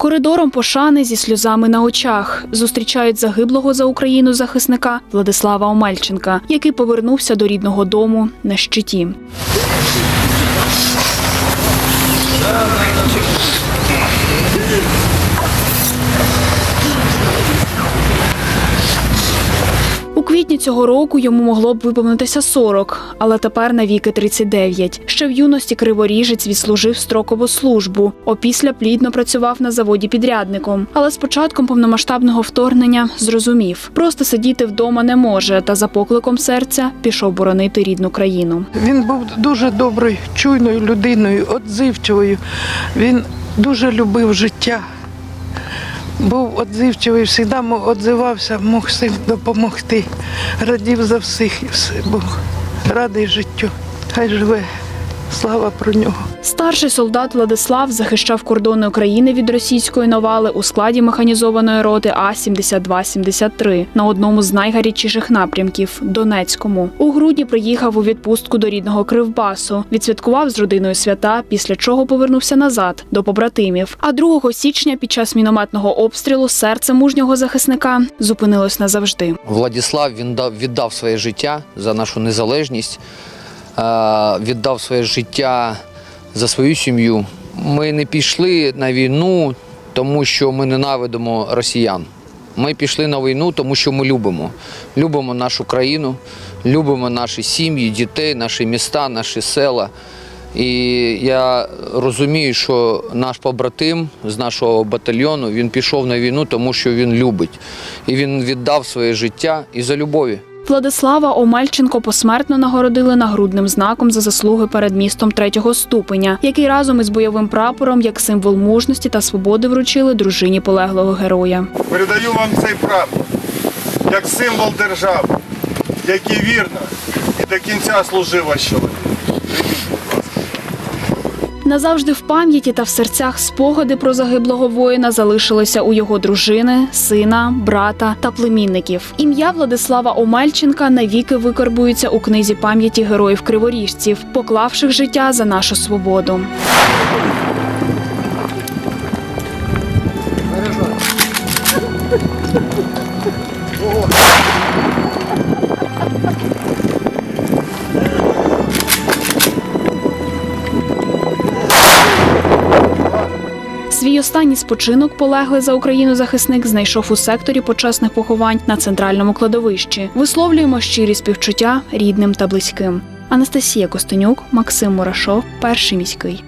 Коридором пошани зі сльозами на очах зустрічають загиблого за Україну захисника Владислава Омельченка, який повернувся до рідного дому на щиті. Квітні цього року йому могло б виповнитися 40, але тепер навіки 39. Ще в юності криворіжець відслужив строкову службу. Опісля плідно працював на заводі підрядником. Але з початком повномасштабного вторгнення зрозумів, просто сидіти вдома не може, та за покликом серця пішов боронити рідну країну. Він був дуже доброю, чуйною людиною, відзивчивою. Він дуже любив життя. Був відзивчивий, завжди відзивався, мог всім допомогти. Радів за всіх і все Бог. радий життю. Хай живе. Слава про нього. Старший солдат Владислав захищав кордони України від російської навали у складі механізованої роти А 7273 на одному з найгарячіших напрямків Донецькому. У грудні приїхав у відпустку до рідного Кривбасу, відсвяткував з родиною свята, після чого повернувся назад до побратимів. А 2 січня під час мінометного обстрілу серце мужнього захисника зупинилось назавжди. Владислав він дав, віддав своє життя за нашу незалежність, віддав своє життя за свою сім'ю. Ми не пішли на війну, тому що ми ненавидимо росіян. Ми пішли на війну, тому що ми любимо. Любимо нашу країну, любимо наші сім'ї, дітей, наші міста, наші села. І я розумію, що наш побратим з нашого батальйону він пішов на війну, тому що він любить. І він віддав своє життя і за любові. Владислава Омельченко посмертно нагородили нагрудним знаком за заслуги перед містом третього ступеня, який разом із бойовим прапором як символ мужності та свободи вручили дружині полеглого героя. Передаю вам цей прапор як символ держави, який вірно і до кінця служив ваш чоловік. Назавжди в пам'яті та в серцях спогади про загиблого воїна залишилися у його дружини, сина, брата та племінників. Ім'я Владислава Омельченка навіки викарбується у книзі пам'яті героїв криворіжців, поклавших життя за нашу свободу. Свій останній спочинок полеглий за Україну захисник знайшов у секторі почесних поховань на центральному кладовищі. Висловлюємо щирі співчуття рідним та близьким. Анастасія Костенюк, Максим Мурашов, перший міський.